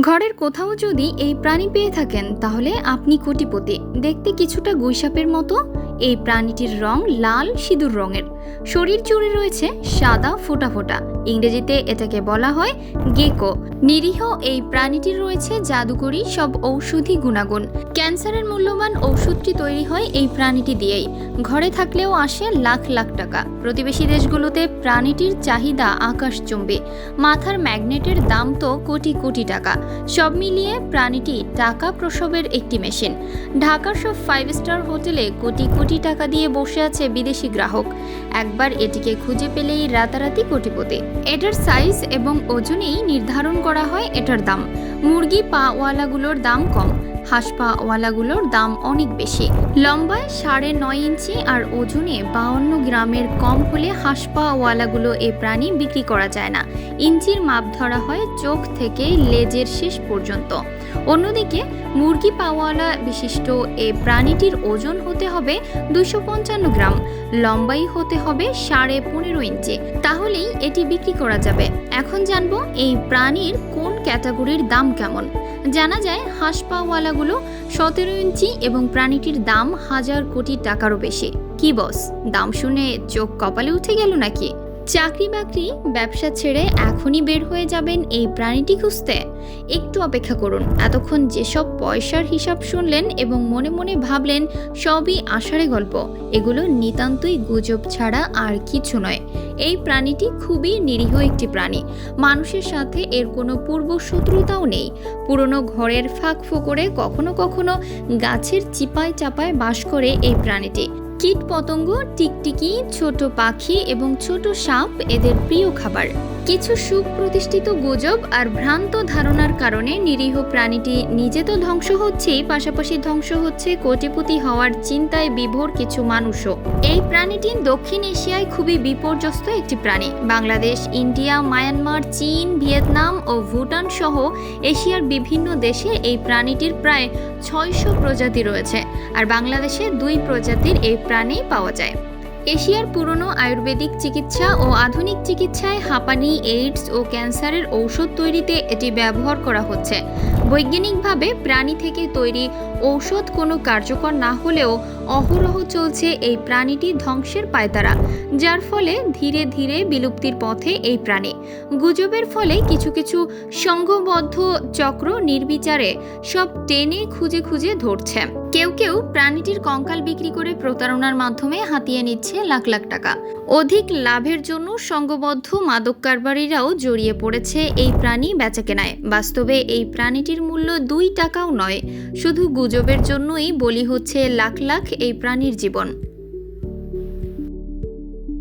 ঘরের কোথাও যদি এই প্রাণী পেয়ে থাকেন তাহলে আপনি কোটিপতি। দেখতে কিছুটা গুইসাপের মতো। এই প্রাণীটির রং লাল, সিঁদুর রঙের। শরীর জুড়ে রয়েছে সাদা, ফোটা ফোটা। ইংরেজিতে এটাকে বলা হয় গেকো। নিরীহ এই প্রাণীটির রয়েছে জাদুকরী, সব ঔষধি গুণাগুণ। ক্যান্সারের মূল্যবান ঔষধটি তৈরি হয় এই প্রাণীটি দিয়েই। ঘরে থাকলেও আসে লাখ লাখ টাকা। প্রতিবেশী দেশগুলোতে প্রাণীটির চাহিদা আকাশচুম্বী মাথার ম্যাগনেটের দাম তো কোটি কোটি টাকা। সব মিলিয়ে প্রাণীটি টাকা প্রসবের একটি মেশিন। ঢাকার সব ফাইভ স্টার হোটেলে কোটি কোটি টাকা দিয়ে বসে আছে বিদেশি গ্রাহক। একবার এটিকে খুঁজে পেলেই রাতারাতি কোটিপতি। এটার সাইজ এবং ওজনেই নির্ধারণ করা হয় এটার দাম। মুরগি পাওয়ালাগুলোর দাম কম। হাঁস পাওয়ালাগুলোর দাম অনেক বেশি। লম্বায় সাড়ে নয় ইঞ্চি আর ওজনে বাউন্ন গ্রামের কম হলে হাঁস পাওয়ালাগুলো এ প্রাণী বিক্রি করা যায় না। ইঞ্চির মাপ ধরা হয় চোখ থেকে লেজের শেষ পর্যন্ত। অন্যদিকে মুরগি পাওয়ালা বিশিষ্ট এ প্রাণীটির ওজন হতে হবে দুশো গ্রাম, লম্বাই হতে হবে সাড়ে পনেরো ইঞ্চি। তাহলেই এটি বিক্রি করা যাবে। এখন জানব এই প্রাণীর কোন ক্যাটাগরির দাম কেমন? জানা যায় হাঁস পাওয়ালাগুলো সতেরো ইঞ্চি এবং প্রাণীটির দাম হাজার কোটি টাকারও বেশি। কি বস, দাম শুনে চোখ কপালে উঠে গেল নাকি? চাকরি বাকরি ব্যবসা ছেড়ে এখনই বের হয়ে যাবেন এই প্রাণীটি খুঁজতে। একটু অপেক্ষা করুন। এতক্ষণ যেসব পয়সার হিসাব শুনলেন এবং মনে মনে ভাবলেন, সবই আষাঢ়ে গল্প। এগুলো নিতান্তই গুজব ছাড়া আর কিছু নয়। এই প্রাণীটি খুবই নিরীহ একটি প্রাণী। মানুষের সাথে এর কোনো পূর্ব শত্রুতাও নেই। পুরনো ঘরের ফাঁক ফোকরে কখনো কখনো গাছের চিপায় চাপায় বাস করে এই প্রাণীটি। কীট পতঙ্গ টিকটিকি ছোট পাখি এবং ছোট সাপ এদের প্রিয় খাবার। কিছু সুপ্রতিষ্ঠিত গুজব আর ভ্রান্ত ধারণার কারণে নিরীহ প্রাণীটি নিজে তো ধ্বংস হচ্ছেই, পাশাপাশি ধ্বংস হচ্ছে কোটিপতি হওয়ার চিন্তায় বিভোর কিছু মানুষও। এই প্রাণীটি দক্ষিণ এশিয়ায় খুবই বিপর্যস্ত একটি প্রাণী। বাংলাদেশ, ইন্ডিয়া, মায়ানমার, চীন, ভিয়েতনাম ও ভুটান সহ এশিয়ার বিভিন্ন দেশে এই প্রাণীটির প্রায় ছয়শো প্রজাতি রয়েছে। আর বাংলাদেশে দুই প্রজাতির এই প্রাণী পাওয়া যায়। এশিয়ার পুরনো আয়ুর্বেদিক চিকিৎসা ও আধুনিক চিকিৎসায় হাঁপানি, এইডস ও ক্যান্সারের ঔষধ তৈরিতে এটি ব্যবহার করা হচ্ছে। বৈজ্ঞানিকভাবে প্রাণী থেকে তৈরি ঔষধ কোনো কার্যকর না হলেও অহরহ চলছে এই প্রাণীটি ধ্বংসের পায়তারা, যার ফলে ধীরে ধীরে বিলুপ্তির পথে এই প্রাণী। গুজবের ফলে কিছু কিছু সংঘবদ্ধ চক্র নির্বিচারে সব টেনে খুঁজে খুঁজে ধরছে। কেউ কেউ প্রাণীটির কঙ্কাল বিক্রি করে প্রতারণার মাধ্যমে হাতিয়ে নিচ্ছে লাখ লাখ টাকা। অধিক লাভের জন্য সংঘবদ্ধ মাদক কারবারিরাও জড়িয়ে পড়েছে এই প্রাণী বেচাকেনায়। বাস্তবে এই প্রাণীটির মূল্য দুই টাকাও নয়, শুধু গুজবের জন্যই বলি হচ্ছে লাখ লাখ এই প্রাণীর জীবন।